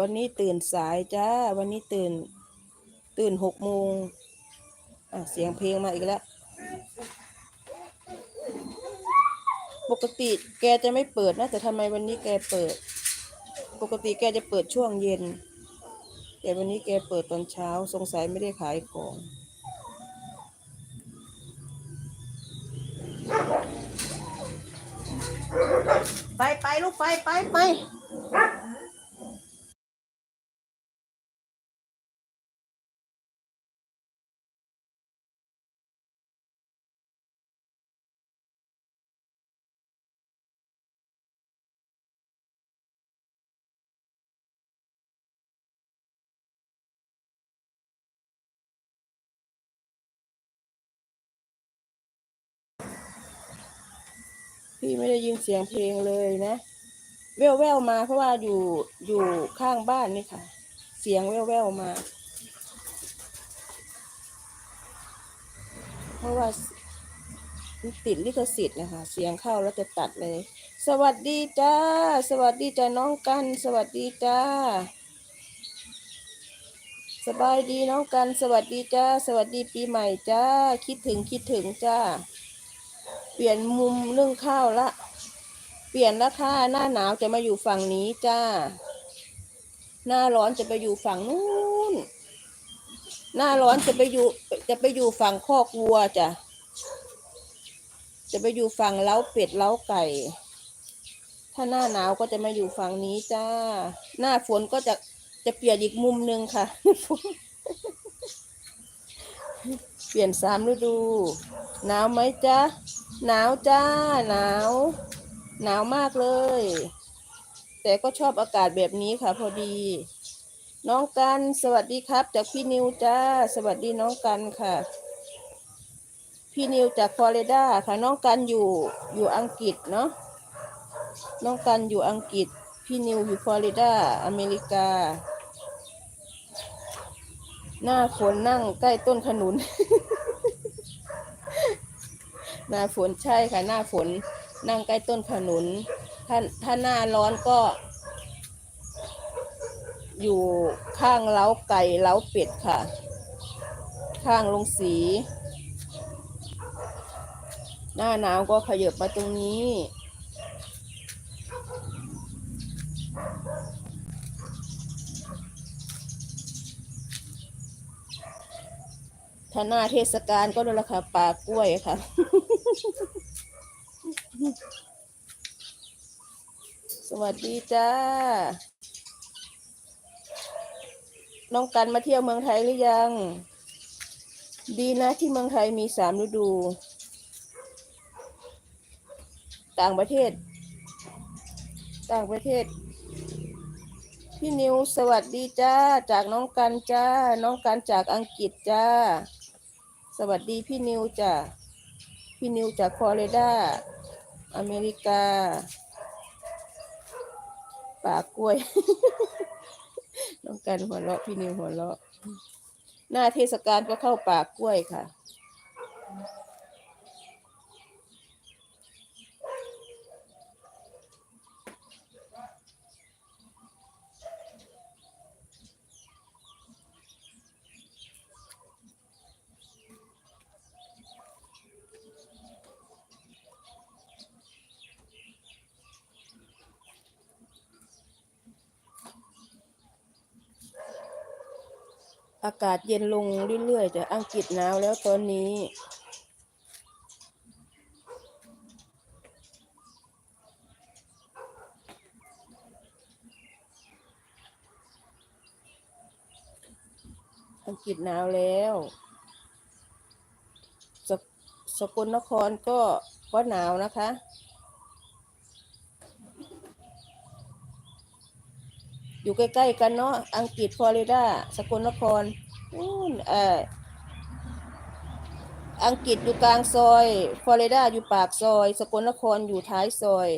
วันนี้ตื่นสายจ้า วันนี้ตื่น ตื่นหกโมงอะเสียงเพลงมาอีกแล้ว ปกติแกจะไม่เปิดนะ แต่ทำไมวันนี้แกเปิด ปกติแกจะเปิดช่วงเย็น แต่วันนี้แกเปิดตอนเช้า สงสัยไม่ได้ขายของไปไปลูกไปไปไป พี่ไม่ได้ยินเสียงเพลงเลยนะแววแววๆมาเพราะว่าอยู่อยู่ข้างบ้านนี่ค่ะ เสียงแววแววๆมา เพราะว่าติดลิขสิทธิ์นะคะ เสียงเข้าแล้วจะตัดเลย สวัสดีจ้า สวัสดีจ้าน้องกัน สวัสดีจ้า สบายดีน้องกัน สวัสดีจ้า สวัสดีปีใหม่จ้า คิดถึงคิดถึงจ้า ปลี่ยนมุมเรื่องข้าวละ เปลี่ยนล้วค่ะหน้าหนาวจะมาอยู่ฝั่งนี้จ้า หน้าร้อนจะไปอยู่ฝั่งนู้น หน้าร้อนจะไปอยู่ จะไปอยู่ฝั่งคอกวัวจ้ะ จะไปอยู่ฝั่งเล้าเป็ดเล้าไก่ ถ้าหน้าหนาวก็จะมาอยู่ฝั่งนี้จ้า หน้าฝนก็จะจะเปลี่ยนอีกมุมหนึ่งค่ะ เปลี่ยนสามฤดู หนาวไหมจ๊ะ หนาวจ้าหนาว หนาวมากเลย แต่ก็ชอบอากาศแบบนี้ค่ะ พอดี น้องกันสวัสดีครับ จากพี่นิวจ้า สวัสดีน้องกันค่ะ พี่นิวจากฟลอริดาค่ะ น้องกันอยู่อยู่อังกฤษเนาะน้องกันอยู่อังกฤษ พี่นิวอยู่ฟลอริดาอเมริกา หน้าฝนนั่งใกล้ต้นขนุน หน้าฝนใช่ค่ะหน้าฝนนั่งใกล้ต้นขนุน ถ้าถ้าหน้าร้อนก็ อยู่ข้างเล้าไก่เล้าเป็ดค่ะ ข้างลงสี หน้าหนาวก็ขยับมาตรงนี้ถ้าหน้าเทศกาลก็นั่นแหละค่ะปลากล้วยค่ะ สวัสดีจ้า น้องกันมาเที่ยวเมืองไทยหรือยัง ดีนะที่เมืองไทยมีสามฤดู ต่างประเทศ ต่างประเทศ พี่นิวสวัสดีจ้า จากน้องกันจ้า น้องกันจากอังกฤษจ้า สวัสดีพี่นิวจ้า พี่นิวจากฟลอริดา อเมริกา ป่ากล้วย น้องกันหัวเราะ พี่นิวหัวเราะ หน้าเทศกาลก็เข้าป่ากล้วยค่ะ อากาศเย็นลงเรื่อยๆแต่อังกฤษหนาวแล้วตอนนี้ อังกฤษหนาวแล้วสกสกลนครก็ก็หนาวนะคะ อยู่ใกล้ ๆ กันเนาะอังกฤษฟลอริดาสกลนครนู่นเอออังกฤษอยู่กลางซอยฟลอริดาอยู่ปากซอย สกลนครอยู่ท้ายซอย